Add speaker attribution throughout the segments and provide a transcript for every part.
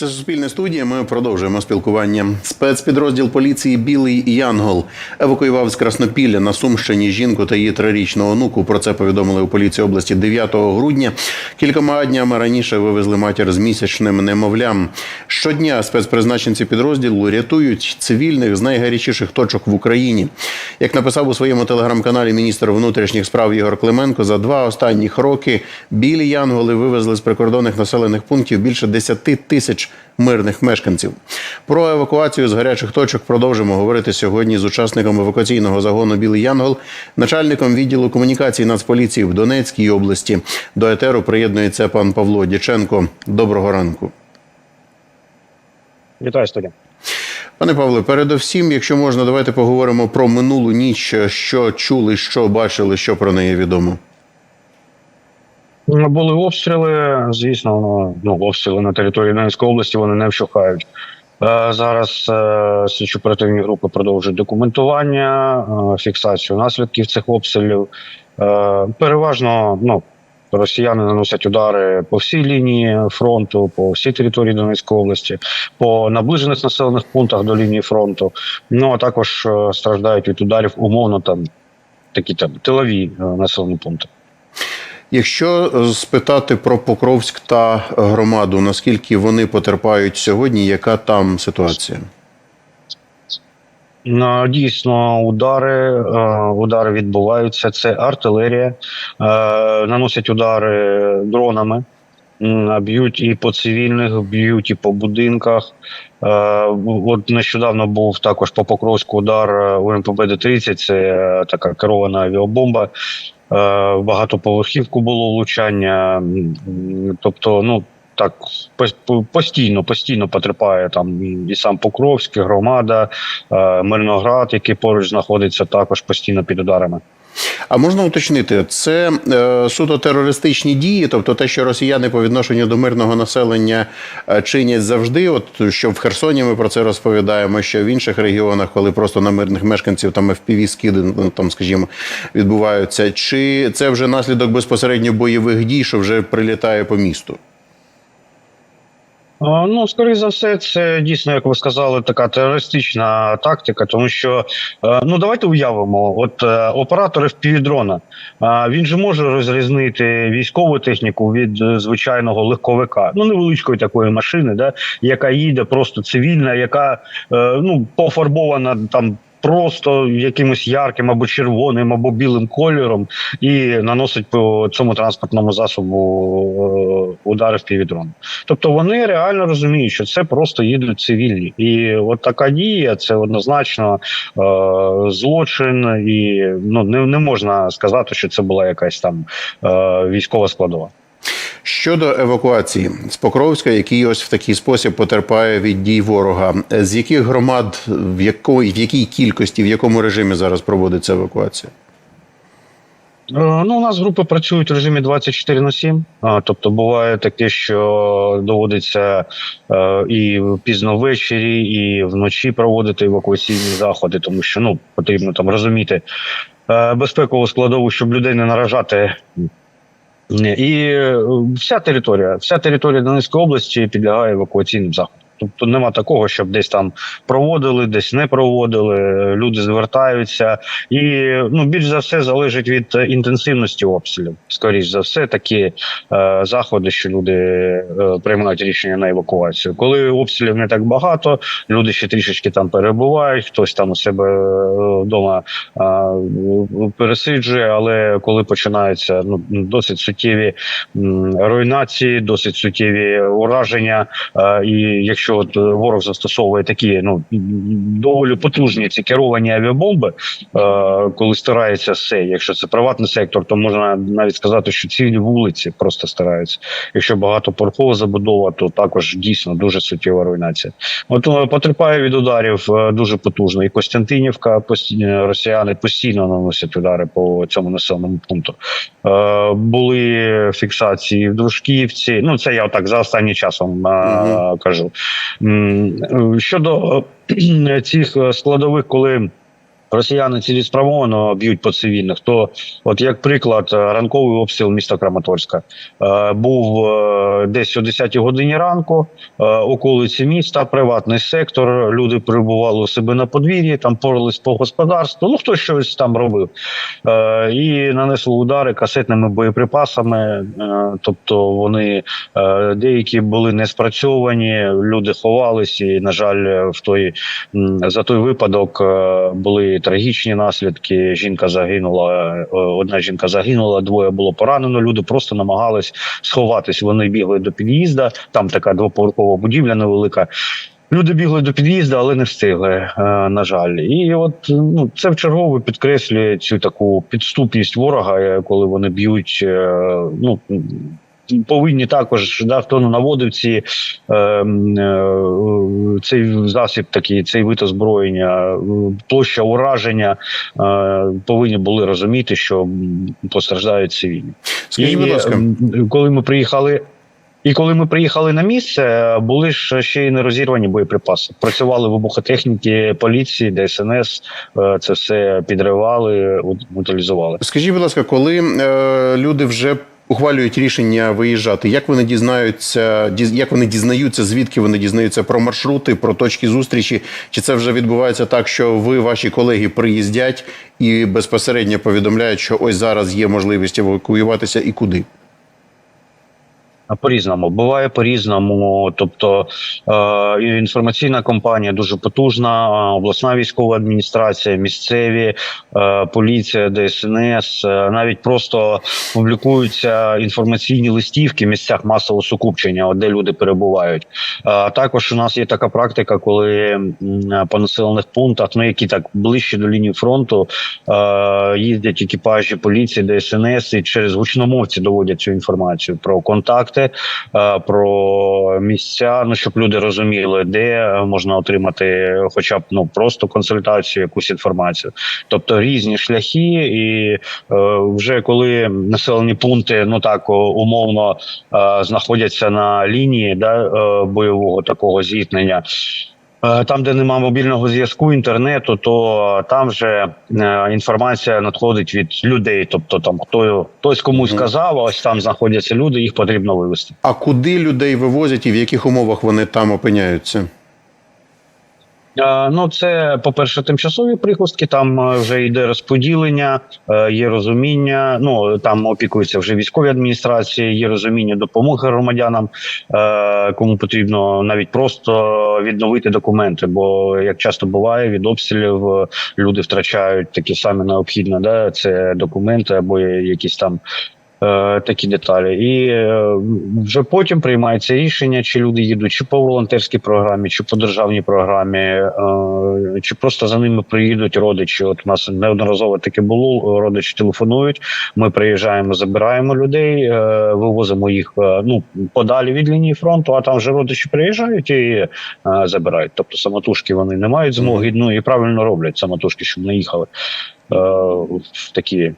Speaker 1: Це Суспільне студія. Ми продовжуємо спілкування. Спецпідрозділ поліції Білий Янгол евакуював з Краснопілля на Сумщині жінку та її трирічного онуку. Про це повідомили у поліції області 9 грудня. Кількома днями раніше вивезли матір з місячним немовлям. Щодня спецпризначенці підрозділу рятують цивільних з найгарячіших точок в Україні. Як написав у своєму телеграм-каналі міністр внутрішніх справ Ігор Клименко, за два останніх роки білі янголи вивезли з прикордонних населених пунктів більше 10 тисяч мирних мешканців. Про евакуацію з гарячих точок продовжимо говорити сьогодні з учасником евакуаційного загону Білий Янгол, начальником відділу комунікації Нацполіції в Донецькій області. До етеру приєднується пан Павло Дяченко. Доброго ранку.
Speaker 2: Вітаю студія.
Speaker 1: Пане Павле, передовсім, якщо можна, давайте поговоримо про минулу ніч. Що чули, що бачили, що про неї відомо.
Speaker 2: Були обстріли. Звісно, ну обстріли на території Донецької області вони не вщухають. Е, Зараз е, слідчо оперативні групи продовжують документування, е, фіксацію наслідків цих обстрілів. Переважно ну, росіяни наносять удари по всій лінії фронту, по всій території Донецької області, по наближених населених пунктах до лінії фронту. Ну а також страждають від ударів умовно там такі там тилові населені пункти.
Speaker 1: Якщо е, спитати про Покровськ та громаду, наскільки вони потерпають сьогодні, яка там ситуація?
Speaker 2: Дійсно, удари, е, удари відбуваються. Це артилерія, е, наносять удари дронами, б'ють і по цивільних, б'ють і по будинках. От нещодавно був також по Покровську удар е, УМПБ Д-30, це така керована авіабомба. Е, Багатоповерхівку було влучання. Тобто, ну так постійно, постійно потерпає там і сам Покровський, громада, е, Мирноград, який поруч знаходиться, також постійно під ударами.
Speaker 1: А можна уточнити, це е, суто терористичні дії, тобто те, що росіяни по відношенню до мирного населення е, чинять завжди. От що в Херсоні ми про це розповідаємо, що в інших регіонах, коли просто на мирних мешканців там fpv скиди, ну, там, скажімо, відбуваються. Чи це вже наслідок безпосередньо бойових дій, що вже прилітає по місту?
Speaker 2: Ну, скоріше за все, це дійсно, як ви сказали, така терористична тактика, тому що е, ну давайте уявимо, от е, оператор FPV-дрона, він же може розрізнити військову техніку від е, звичайного легковика, ну невеличкої такої машини, да, яка їде просто цивільна, яка е, ну пофарбована там. Просто якимось ярким або червоним, або білим кольором, і наносить по цьому транспортному засобу е, удари в півдрон. Тобто вони реально розуміють, що це просто їдуть цивільні, і от така дія це однозначно е, злочин, і ну не, не можна сказати, що це була якась там е, військова складова.
Speaker 1: Щодо евакуації з Покровська, який ось в такий спосіб потерпає від дій ворога, з яких громад, в якої в якій кількості, в якому режимі зараз проводиться евакуація?
Speaker 2: Е, Ну, у нас групи працюють в режимі 24 на 7. Тобто буває таке, що доводиться е, і пізно ввечері, і вночі проводити евакуаційні заходи, тому що ну потрібно там розуміти е, безпекову складову, щоб людей не наражати. І вся територія, вся територія Донецької області підлягає евакуаційним заходам. Тобто нема такого, щоб десь там проводили, десь не проводили. Люди звертаються, і ну більш за все залежить від е, інтенсивності обстрілів. Скоріш за все, такі е, заходи, що люди е, приймають рішення на евакуацію. Коли обстрілів не так багато, люди ще трішечки там перебувають, хтось там у себе е, вдома е, пересиджує. Але коли починаються ну досить суттєві м, руйнації, досить суттєві ураження, е, і якщо от е, ворог застосовує такі ну доволі потужні ці керовані авіабомби, е, коли стирається все. Якщо це приватний сектор, то можна навіть сказати, що цілі вулиці просто стираються. Якщо багатоповерхова забудова, то також дійсно дуже суттєва руйнація. От е, потерпає від ударів е, дуже потужно. І Костянтинівка постійно росіяни постійно наносять удари по цьому населеному пункту. Е, були фіксації в Дружківці. Ну це я так за останнім часом е,
Speaker 1: Мгм.
Speaker 2: кажу. Е, Щодо е, цих складових, коли Росіяни цілеспрямовано б'ють по цивільних. То, от як приклад, е, ранковий обстріл міста Краматорська е, був е, десь о 10 годині ранку, околиці міста, приватний сектор. Люди перебували у себе на подвір'ї, там порались по господарству. Ну хто щось там робив, і нанесли удари касетними боєприпасами. Тобто вони деякі були не спрацьовані, люди ховались, і на жаль, в той за той випадок е, трагічні наслідки. Жінка загинула, е, одна жінка загинула, двоє було поранено. Люди просто намагались сховатись. Вони бігли до під'їзда. Там така двоповерхова будівля невелика. Люди бігли до під'їзду, але не встигли, е, на жаль. І от ну це вчергове підкреслює цю таку підступність ворога, е, коли вони б'ють. Ну повинні також да, хто наводив ці е, е, цей засіб, такий цей вид озброєння, е, площа ураження, е, повинні були розуміти, що постраждають цивільні.
Speaker 1: Скажіть, будь ласка,
Speaker 2: коли ми приїхали. І коли ми приїхали на місце, були ж ще й нерозірвані боєприпаси. Працювали вибухотехніки поліції, ДСНС, е, це все підривали, ут- утилізували.
Speaker 1: скажіть, будь ласка, коли е, люди вже ухвалюють рішення виїжджати, як вони дізнаються, діз- як вони дізнаються, звідки вони дізнаються про маршрути, про точки зустрічі? Чи це вже відбувається так, що ви, ваші колеги, приїздять і безпосередньо повідомляють, що ось зараз є можливість евакуюватися і куди?
Speaker 2: А По-різному буває по-різному. Тобто е, інформаційна кампанія дуже потужна, е, обласна військова адміністрація, місцеві, е, поліція, ДСНС, е, навіть просто публікуються інформаційні листівки в місцях масового сукупчення, де люди перебувають. Е, також у нас є така практика, коли по населених пунктах, ну які так ближче до лінії фронту, е, їздять екіпажі поліції, ДСНС і через гучномовці доводять цю інформацію про контакти, е, про місця. Ну щоб люди розуміли, де можна отримати, хоча б ну просто консультацію, якусь інформацію. Тобто різні шляхи, і е, вже коли населені пункти, ну так умовно е, знаходяться на лінії да, бойового такого зіткнення. Е, Там, де немає мобільного зв'язку, інтернету, то там вже е, інформація надходить від людей. Тобто, там хто хтось комусь сказав, а ось там знаходяться люди, їх потрібно вивезти.
Speaker 1: А куди людей вивозять і в яких умовах вони там опиняються?
Speaker 2: Е, Ну, це, по-перше, тимчасові прихистки, там е, вже йде розподілення, е, є розуміння. Ну там опікуються вже військові адміністрації, є розуміння допомоги громадянам, кому потрібно навіть просто відновити документи. Бо як часто буває, від обстрілів люди втрачають такі самі необхідні, да, це документи або якісь там. Е, Такі деталі, і е, вже потім приймається рішення, чи люди їдуть чи по волонтерській програмі, чи по державній програмі, е, чи просто за ними приїдуть родичі. От у нас неодноразово таке було. Родичі телефонують. Ми приїжджаємо, забираємо людей, вивозимо їх ну подалі від лінії фронту. А там вже родичі приїжджають і забирають. Тобто самотужки вони не мають змоги. Ну і правильно роблять самотужки, щоб не їхали в такі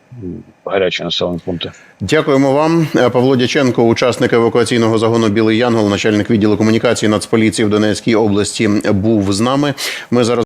Speaker 2: гарячі населені пункти.
Speaker 1: Дякуємо вам, Е, Павло Дяченко, учасник евакуаційного загону Білий Янгол, начальник відділу комунікації Нацполіції в Донецькій області, був з нами. Ми зараз.